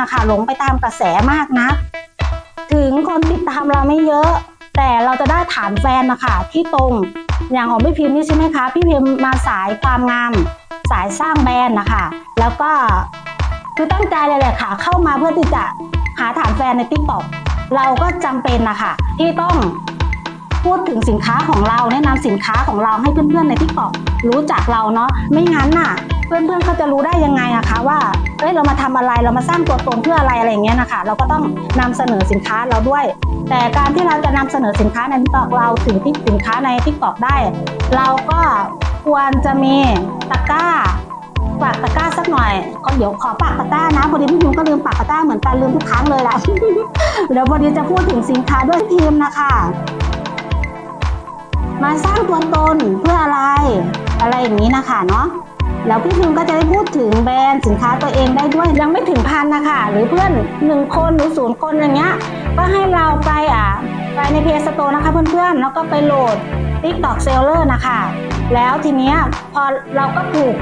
นะคะ หลงไปตามกระแสมากนะ ถึงคนติดตามเราไม่เยอะ แต่เราจะได้ฐานแฟนนะคะที่ตรง อย่างของพี่พิมพ์นี่ใช่ไหมคะ พี่พิมพ์มาสายความงาม สายสร้างแบรนด์นะคะ แล้วก็คือตั้งใจเลยแหละค่ะ เข้ามาเพื่อที่จะหาฐานแฟนในติ๊กต็อกเราก็จำเป็นนะคะที่ต้องพูดถึงสินค้าของเราแนะนำสินค้าของเราให้เพื่อนๆในติ๊กต็อกรู้จักเราเนาะไม่งั้นน่ะ เพื่อนๆเขาจะรู้ได้ยังไงอะคะว่า อ้ยเรามาทำอะไรเรามาสร้างตัวตนเพื่ออะไรอะไรอย่างเงี้ยนะคะเราก็ต้องนำเสนอสินค้าเราด้วย แต่การที่เราจะนำเสนอสินค้าใน TikTok เราถึงที่สินค้าใน TikTok ได้ เราก็ควรจะมีตะกร้าฝากตะกร้าสักหน่อยก็เดี๋ยวขอปากตะกร้านะพอดีพี่พิมก็ลืมปากตะกร้าเหมือนกันลืมทุกครั้งเลยล่ะเดี๋ยวพอดีจะพูดถึงสินค้าด้วยทีมนะคะมาสร้างตัวตนเพื่ออะไร อะไรอย่างนี้นะคะเนาะ แล้วพี่พิมก็จะได้พูดถึงแบรนด์สินค้าตัวเองได้ด้วยยังไม่ถึงพันนะคะ หรือเพื่อนหนึ่งคนหรือศูนย์คนอย่างเงี้ยก็ให้เราไปอะไปในเพจสโตนะคะเพื่อนๆแล้วก็ไปโหลด TikTok Seller นะคะ แล้วทีเนี้ยพอเราก็ถูก